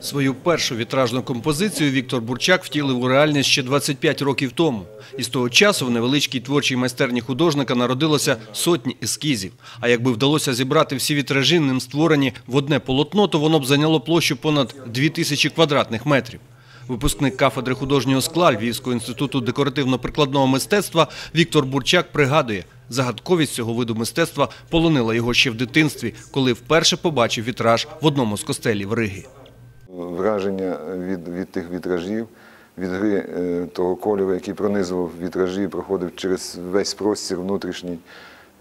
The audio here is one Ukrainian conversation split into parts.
Свою першу вітражну композицію Віктор Бурчак втілив у реальність ще 25 років тому. І з того часу в невеличкій творчій майстерні художника народилося сотні ескізів. А якби вдалося зібрати всі вітражі ним створені в одне полотно, то воно б зайняло площу понад 2000 квадратних метрів. Випускник кафедри художнього скла Львівського інституту декоративно-прикладного мистецтва Віктор Бурчак пригадує, загадковість цього виду мистецтва полонила його ще в дитинстві, коли вперше побачив вітраж в одному з костелів Риги. Враження від, від тих вітражів, від гри е, того кольору, який пронизував вітражі, проходив через весь простір внутрішній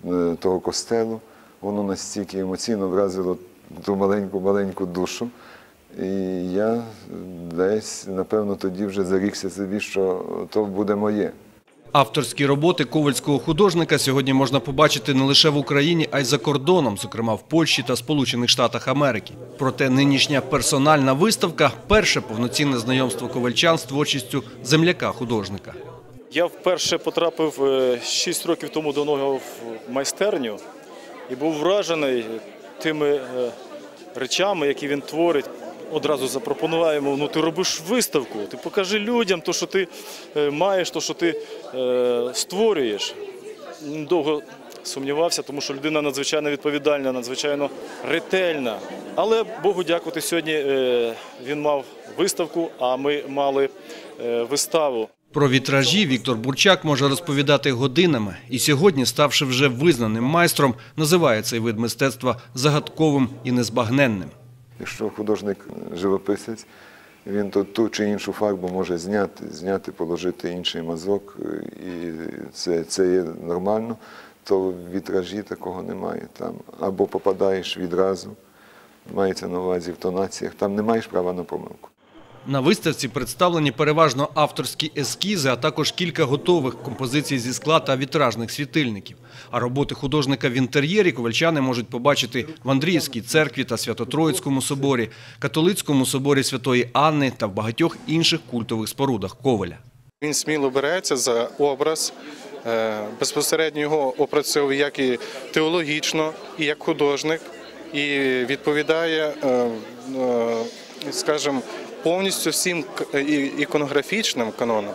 е, того костелу, воно настільки емоційно вразило ту маленьку-маленьку душу. І я десь, напевно, тоді вже зарікся собі, що то буде моє. Авторські роботи ковальського художника сьогодні можна побачити не лише в Україні, а й за кордоном, зокрема в Польщі та Сполучених Штатах Америки. Проте нинішня персональна виставка перше повноцінне знайомство ковальчан з творчістю земляка художника. Я вперше потрапив 6 років тому до нього в майстерню і був вражений тими е, речами, які він творить. Одразу запропонуємо, ну ти робиш виставку, ти покажи людям те, що ти е, маєш, те, що ти е, створюєш. Довго сумнівався, тому що людина надзвичайно відповідальна, надзвичайно ретельна. Але Богу дякувати, сьогодні е, він мав виставку, а ми мали е, виставу. Про вітражі Віктор Бурчак може розповідати годинами. І сьогодні, ставши вже визнаним майстром, називає цей вид мистецтва загадковим і незбагненним. Якщо художник живописець, він то ту чи іншу фарбу може зняти, зняти, положити інший мазок, е, і це, це є нормально, то вітражі такого немає. Там або попадаєш відразу, мається на увазі в тонаціях, там не маєш права на помилку. На виставці представлені переважно авторські ескізи, а також кілька готових композицій зі скла та вітражних світильників. А роботи художника в інтер'єрі ковальчани можуть побачити в Андріївській церкві та Свято-Троїцькому соборі, католицькому соборі Святої Анни та в багатьох інших культових спорудах Коваля. Він сміло береться за образ, е, безпосередньо його опрацьовує як і теологічно, і як художник, і відповідає, е, е, скажімо, повністю всім іконографічним канонам,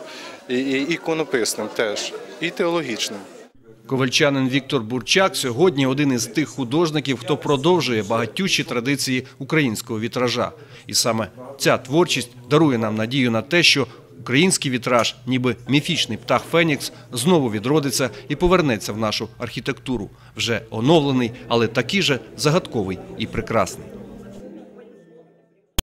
і і іконописним теж, і теологічним. Ковальчанин Віктор Бурчак сьогодні один із тих художників, хто продовжує багатючі традиції українського вітража. І саме ця творчість дарує нам надію на те, що український вітраж, ніби міфічний птах Фенікс, знову відродиться і повернеться в нашу архітектуру, вже оновлений, але такий же загадковий і прекрасний.